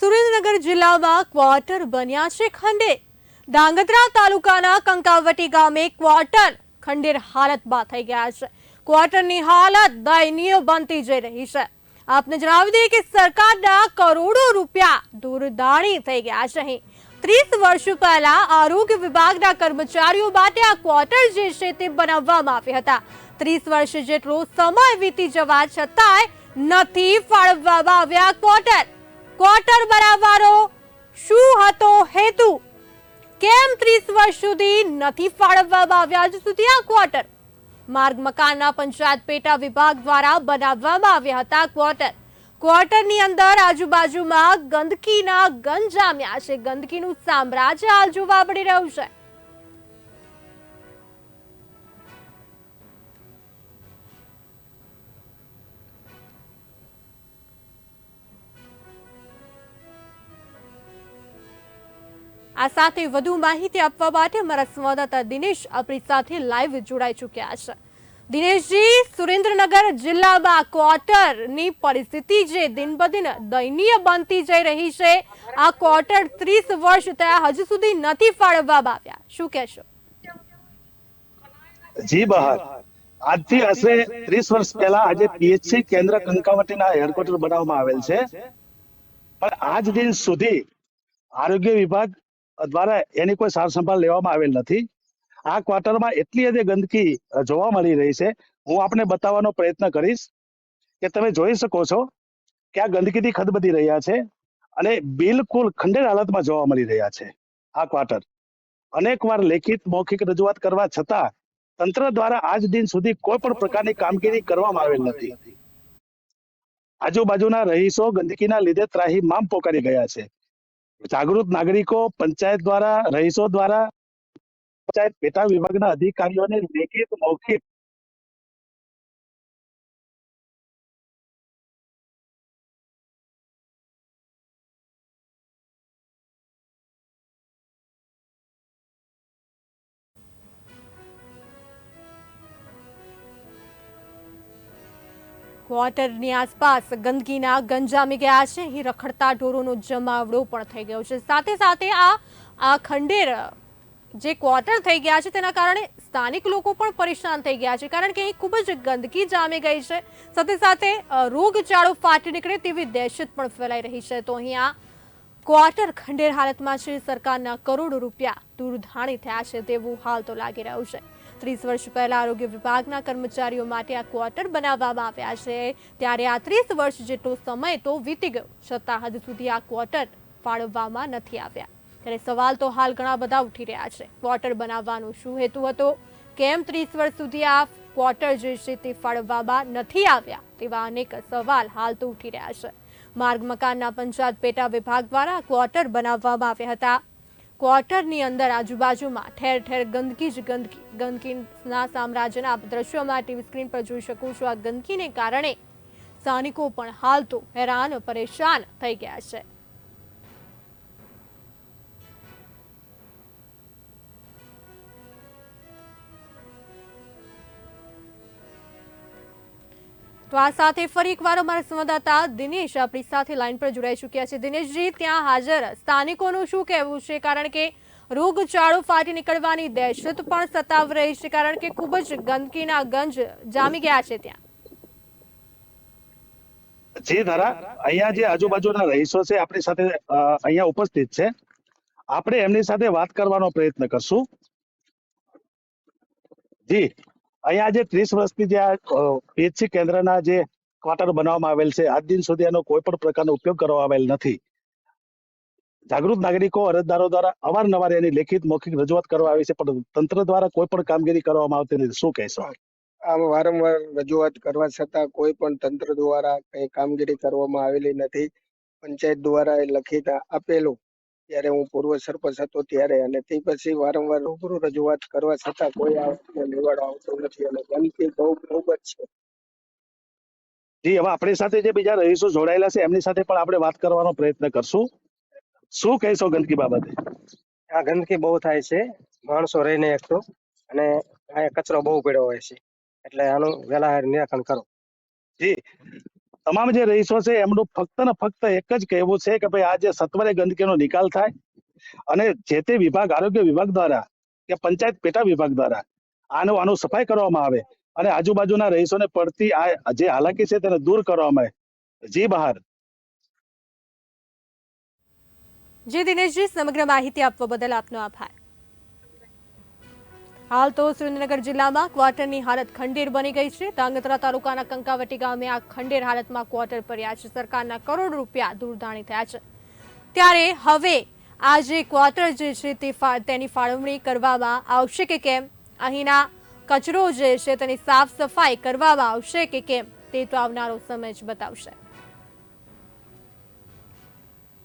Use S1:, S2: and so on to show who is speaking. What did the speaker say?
S1: સુરેન્દ્રનગર જિલ્લામાં ક્વાર્ટર બન્યા છે ખંડેર. ધાંગધ્રા તાલુકાના કંકાવટી ગામે ક્વાર્ટર ખંડેર હાલતમાં થઈ ગયા છે. ક્વાર્ટરની હાલત દયનીય બનતી જઈ રહી છે. આપને જણાવી દઈએ કે સરકારના કરોડો રૂપિયા દૂરદાણી થઈ ગયા છે અહીં. ત્રીસ વર્ષ પહેલા આરોગ્ય વિભાગના કર્મચારીઓ માટે આ ક્વાર્ટર જે છે તે બનાવવામાં આવ્યા હતા. ત્રીસ વર્ષ જેટલો સમય વીતી જવા છતાંય નથી ફાળવવામાં આવ્યા ક્વાર્ટર. ક્વાર્ટર બનાવવાનો શું હતો હેતુ? કેમ ત્રીસ વર્ષ સુધી નથી ફાળવવામાં આવ્યા હજુ સુધી આ ક્વાર્ટર માર્ગ મકાનના પંચાયત પેટા વિભાગ દ્વારા બનાવવામાં આવ્યા હતા ક્વાર્ટર ક્વાર્ટરની અંદર આજુબાજુમાં ગંદકીના ગંજ જામ્યા છે. ગંદકીનું સામ્રાજ્ય હાલ જોવા મળી રહ્યું છે. આ સાથે વધુ માહિતી આપવા માટે અમારા સંવાદદાતા દિનેશ આપણી સાથે લાઈવ જોડાઈ ચૂક્યા છે. દિનેશજી, સુરેન્દ્રનગર જિલ્લામાં ક્વાર્ટરની પરિસ્થિતિ જે દિન બદિન દયનીય બનતી જઈ રહી છે. આ ક્વાર્ટર ત્રીસ વર્ષ થયા હજુ સુધી નથી ફાળવવામાં આવ્યા. શું કહેશો?
S2: જી, બહાર. આજથી આશરે ત્રીસ વર્ષ પહેલા આજે પીએચસી કેન્દ્ર કંકાવટીના હેડક્વાર્ટર બનાવવામાં આવેલ છે. પણ આજ દિન સુધી આરોગ્ય વિભાગ દ્વારા એની કોઈ સાર સંભાળ લેવામાં આવેલ નથી. આ ક્વાર્ટરમાં એટલી હદે ગંદકી જોવા મળી રહી છે. હું આપને બતાવવાનો પ્રયત્ન કરીશ કે તમે જોઈ શકો છો કે આ ગંદકીથી ખદબદી રહ્યા છે અને બિલકુલ ખંડેર હાલતમાં જોવા મળી રહ્યા છે આ ક્વાર્ટર. અનેકવાર લેખિત મૌખિક રજૂઆત કરવા છતાં તંત્ર દ્વારા આજ દિન સુધી કોઈ પણ પ્રકારની કામગીરી કરવામાં આવેલ નથી. આજુબાજુના રહીશો ગંદકીના લીધે ત્રાહીમામ પોકારી ગયા છે. જાગૃત નાગરિકો પંચાયત દ્વારા રહીશો દ્વારા પંચાયત પેટા વિભાગના અધિકારીઓને લેખિત મૌખિક
S1: ક્વાર્ટરની આસપાસ ગંદકીના ગંજામી ગયા છે. અહીં રખડતા ઢોરોનો જમાવડો પણ થઈ ગયો છે. સાથે સાથે આ આ ખંડેર જે ક્વાર્ટર થઈ ગયા છે તેના કારણે સ્થાનિક લોકો પણ પરેશાન થઈ ગયા છે. કારણ કે અહીં ખૂબ જ ગંદકી જામી ગઈ છે. સાથે સાથે રોગચાળો ફાટી નીકળે તેવી દહેશત પણ ફેલાઈ રહી છે. તો અહીં આ ક્વાર્ટર ખંડેર હાલતમાં છે. સરકારના કરોડો રૂપિયા દૂરધાણી થયા છે તેવું હાલ તો લાગી રહ્યું છે. ત્રીસ વર્ષ પહેલા આરોગ્ય વિભાગના કર્મચારીઓ માટે આ ક્વાર્ટર બનાવવામાં આવ્યા છે. ત્યારે આ ત્રીસ વર્ષ જેટલો સમય તો વીતી ગયો. છતાં હજુ સુધી આ ક્વાર્ટર ફાળવવામાં નથી આવ્યા. ત્યારે સવાલ તો હાલ ઘણા બધા ઉઠી રહ્યા છે. ક્વાર્ટર બનાવવાનો શું હેતુ હતો? કેમ ત્રીસ વર્ષ સુધી આ ક્વાર્ટર જે છે તે ફાળવવામાં નથી આવ્યા? તેવા અનેક સવાલ હાલ તો ઉઠી રહ્યા છે. માર્ગ મકાનના પંચાયત પેટા વિભાગ દ્વારા ક્વાર્ટર બનાવવામાં આવ્યા હતા. ક્વાર્ટરની અંદર આજુબાજુમાં ઠેર ઠેર ગંદકી જ ગંદકી. ગંદકીના સામ્રાજ્યના દ્રશ્યોમાં ટીવી સ્ક્રીન પર જોઈ શકું છું. આ ગંદકીને કારણે સ્થાનિકો પણ હાલ તો હેરાન, પરેશાન થઈ ગયા છે. તો આ સાથે ફરી એકવાર અમારા સંવાદદાતા દિનેશ આપણી સાથે લાઈન પર જોડાઈ ચૂક્યા છે. દિનેશજી, ત્યાં હાજર સ્થાનિકોનું શું કહેવું છે? કારણ કે રોગચાળો ફાટી નીકળવાની દહેશત પણ સતાવ રહી છે, કારણ કે ખૂબ જ ગંદકીના ગંજ જામી ગયા છે ત્યાં.
S2: જી ધારા અહીંયા જે આજુબાજુના રહીશો છે, આપણી સાથે અહીંયા ઉપસ્થિત છે. આપણે એમની સાથે વાત કરવાનો પ્રયત્ન કરશું. જી. અહીંયા જે ત્રીસ વર્ષથી જે પીએચસી કેન્દ્રના જે ક્વાર્ટર બનાવવામાં આવેલ છે, આજ દિન સુધી એનો કોઈ પણ પ્રકારનો ઉપયોગ કરવામાં આવેલ નથી. જાગૃત નાગરિકો, અરજદારો દ્વારા અવારનવાર એની લેખિત, મૌખિક રજૂઆત કરવા આવી છે, પણ તંત્ર દ્વારા કોઈ પણ કામગીરી કરવામાં આવતી નથી. શું કહેશો?
S3: આમ વારંવાર રજૂઆત કરવા છતાં કોઈ પણ તંત્ર દ્વારા કઈ કામગીરી કરવામાં આવેલી નથી. પંચાયત દ્વારા એ લખિત આપેલું ત્યારે હું પૂર્વ સરપંચ હતો ત્યારે અને તે પછી વારંવાર રૂબરૂ રજૂઆત કરવા છતાં કોઈ આ વસ્તુનો નિવાડો આવતો નથી અને ગંદકી બહુ જ છે.
S2: જી હવે આપણી સાથે જે બીજા રહીશો જોડાયેલા છે એમની સાથે પણ આપણે વાત કરવાનો પ્રયત્ન કરશું. શું કહેશો ગંદકી બાબતે?
S4: આ ગંદકી બહુ થાય છે. માણસો રહીને એક તો. અને અહીંયા કચરો બહુ પડ્યો હોય છે. એટલે આનું વહેલા નિરાકરણ કરો.
S2: જી. તમામ જે રહીશો છે, એમનું ફક્ત ને ફક્ત એક જ કહેવું છે કે ભાઈ, આ સત્વરે ગંદકીનો નિકાલ થાય અને જે તે વિભાગ, આરોગ્ય વિભાગ દ્વારા કે પંચાયત પેટા વિભાગ દ્વારા આનું આનું સફાઈ કરવામાં આવે અને આજુબાજુના રહીશોને પડતી આ, જે હાલાકી છે તેને દૂર કરવામાં આવે. જી બહાર.
S1: જી દિનેશજી, સમગ્ર માહિતી આપવા બદલ આપનો આભાર. હાલ તો સુરેન્દ્રનગર જિલ્લામાં ક્વાર્ટરની હાલત ખંડેર બની ગઈ છે. ધાંગધ્રા તાલુકાના કંકાવટી ગામે આ ખંડેર હાલતમાં ક્વાર્ટર પડ્યા છે. સરકારના કરોડ રૂપિયા દૂરદાણી થયા છે. ત્યારે હવે આ જે ક્વાર્ટર જે છે તે તેની ફાળવણી કરવામાં આવશે કે કેમ? અહીંના કચરો જે છે તેની સાફ સફાઈ કરવામાં આવશે કે કેમ? તે તો આવનારો સમય જ બતાવશે.